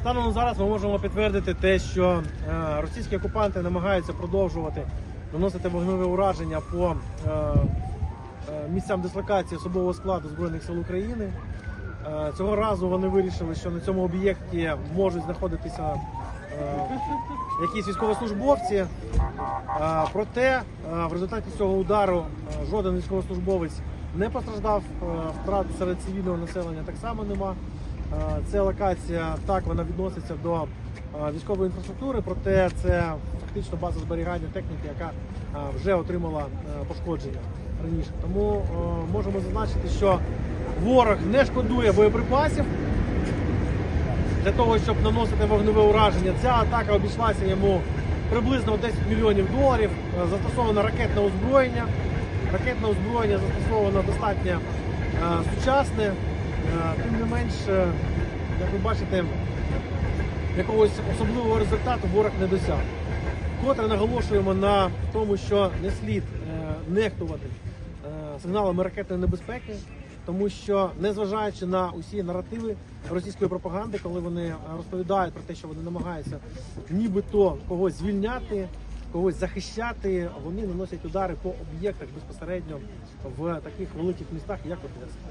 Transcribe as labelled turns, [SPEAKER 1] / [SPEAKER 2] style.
[SPEAKER 1] Станом на зараз ми можемо підтвердити те, що е, російські окупанти намагаються продовжувати наносити вогневе ураження по е, е, місцям дислокації особового складу Збройних сил України. Цього разу вони вирішили, що на цьому об'єкті можуть знаходитися якісь військовослужбовці. Проте в результаті цього удару жоден військовослужбовець не постраждав. Втрат серед цивільного населення так само нема. Е, Ця локація так вона відноситься до е, військової інфраструктури, проте це фактично база зберігання техніки, яка е, вже отримала е, пошкодження раніше. Тому можемо зазначити, що ворог не шкодує боєприпасів для того, щоб наносити вогневе ураження. Ця атака обійшлася йому приблизно 10 мільйонів доларів. Застосовано ракетне озброєння. Ракетне озброєння застосовано достатньо сучасне. Е, Тим не менш, як ви бачите, якогось особливого результату ворог не досяг. Вкотре наголошуємо на тому, що не слід е, нехтувати е, сигналами ракетної небезпеки, тому що незважаючи на усі наративи російської пропаганди, коли вони розповідають про те, що вони намагаються нібито когось звільняти, когось захищати, вони наносять удари по об'єктах безпосередньо в таких великих містах, як Одеса.